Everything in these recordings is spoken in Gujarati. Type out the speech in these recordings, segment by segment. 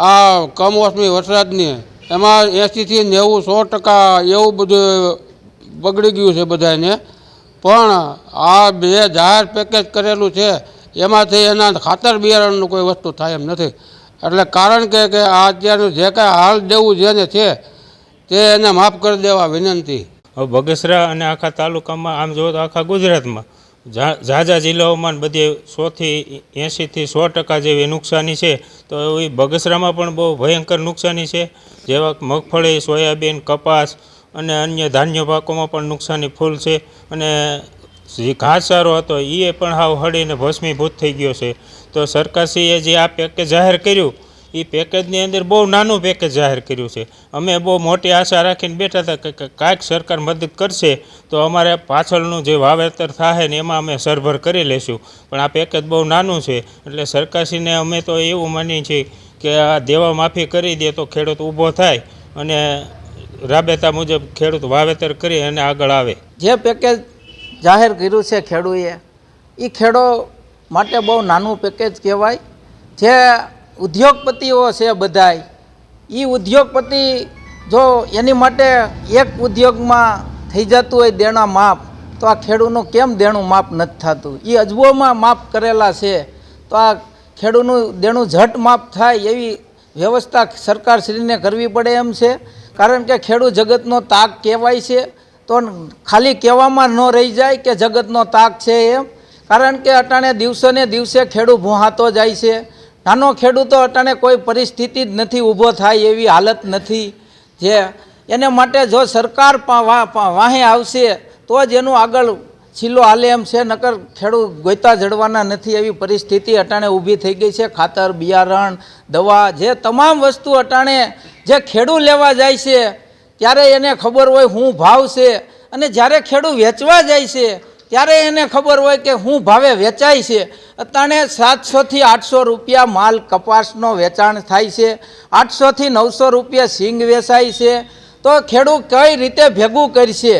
આ કમોસમી વરસાદની, એમાં એંશીથી નેવું, સો ટકા એવું બધું બગડી ગયું છે બધાને પણ આ બે જાહેર પેકેજ કરેલું છે, એમાંથી એના ખાતર બિયારણનું કોઈ વસ્તુ થાય એમ નથી. એટલે કારણ કે કે આ અત્યારનું જે કાંઈ હાલ દેવું જેને છે, તે એને માફ કરી દેવા વિનંતી. બગસરા અને આખા તાલુકામાં, આમ જોવો તો આખા ગુજરાતમાં ઝાઝા જિલ્લાઓમાં બધી સોથી એંશીથી સો ટકા જેવી નુકસાની છે, તો એ બગસરામાં પણ બહુ ભયંકર નુકસાની છે. જેવા મગફળી, સોયાબીન, કપાસ અને અન્ય ધાન્ય પાકોમાં પણ નુકસાની ફૂલ છે. અને જે ઘાસચારો હતો એ પણ હાવ હળીને ભસ્મીભૂત થઈ ગયો છે. તો સરકારશ્રીએ જે આ પેકેજ જાહેર કર્યું એ પેકેજની અંદર બહુ નાનું પેકેજ જાહેર કર્યું છે. અમે બહુ મોટી આશા રાખીને બેઠા હતા કે કાંઈક સરકાર મદદ કરશે તો અમારે પાછળનું જે વાવેતર થાય ને એમાં અમે સરભર કરી લેશું. પણ આ પેકેજ બહુ નાનું છે. એટલે સરકારશ્રીને અમે તો એવું માનીએ છીએ કે આ દેવા માફી કરી દે તો ખેડૂત ઊભો થાય અને રાબેતા મુજબ ખેડૂત વાવેતર કરી અને આગળ આવે. જે પેકેજ જાહેર કર્યું છે ખેડૂએ એ ખેડો માટે બહુ નાનું પેકેજ કહેવાય. જે ઉદ્યોગપતિઓ છે બધાય. એ ઉદ્યોગપતિ જો એની માટે એક ઉદ્યોગમાં થઈ જતું હોય દેણા માપ, તો આ ખેડૂતનું કેમ દેણું માપ નથી થતું? એ અજબોમાં માપ કરેલા છે, તો આ ખેડૂતનું દેણું ઝટ માપ થાય એવી વ્યવસ્થા સરકારશ્રીને કરવી પડે એમ છે. કારણ કે ખેડૂત જગતનો તાક કહેવાય છે, તો ખાલી કહેવામાં ન રહી જાય કે જગતનો તાક છે એમ. કારણ કે અટાણે દિવસે ને દિવસે ખેડૂત ભૂહાતો જાય છે. નાનો ખેડૂતો અટાણે કોઈ પરિસ્થિતિ જ નથી ઊભો થાય એવી હાલત નથી. જે એને માટે જો સરકાર વાહે આવશે, તો જ એનું આગળ છિલ્લો હાલે એમ છે, નકર ખેડૂત ગોયતા જડવાના નથી એવી પરિસ્થિતિ અટાણે ઊભી થઈ ગઈ છે. ખાતર, બિયારણ, દવા, જે તમામ વસ્તુ અટાણે જે ખેડૂત લેવા જાય છે, ત્યારે એને ખબર હોય શું ભાવ છે. અને જ્યારે ખેડૂત વેચવા જાય છે ત્યારે એને ખબર હોય કે હું ભાવે વેચાય છે. અત્યારે સાતસોથી આઠસો રૂપિયા માલ કપાસનો વેચાણ થાય છે. આઠસોથી નવસો રૂપિયા સિંગ વેચાય છે. તો ખેડૂત કઈ રીતે ભેગું કરશે?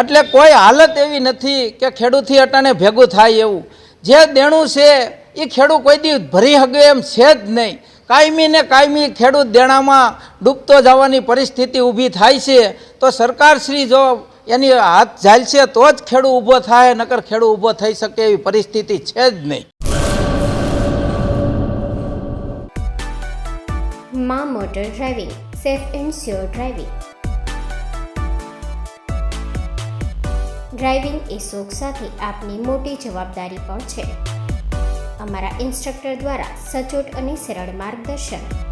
એટલે કોઈ હાલત એવી નથી કે ખેડૂતથી અટાણે ભેગું થાય એવું. જે દેણું છે એ ખેડૂત કોઈ દી ભરી શકે એમ છે જ નહીં. કાયમી ને કાયમી ખેડૂત દેણામાં ડૂબતો જવાની પરિસ્થિતિ ઊભી થાય છે. તો સરકારશ્રી જો એની હાથ ઝાલશે તો જ ખેડૂત ઊભો થાય, નકર ખેડૂત ઊભો થઈ શકે એવી પરિસ્થિતિ છે જ નહીં. મા motor driving, safe and sure driving. Driving એ શોખ સાથે આપની મોટી જવાબદારી પણ છે. અમારા ઇન્સ્ટ્રક્ટર દ્વારા સચોટ અને સરળ માર્ગદર્શન.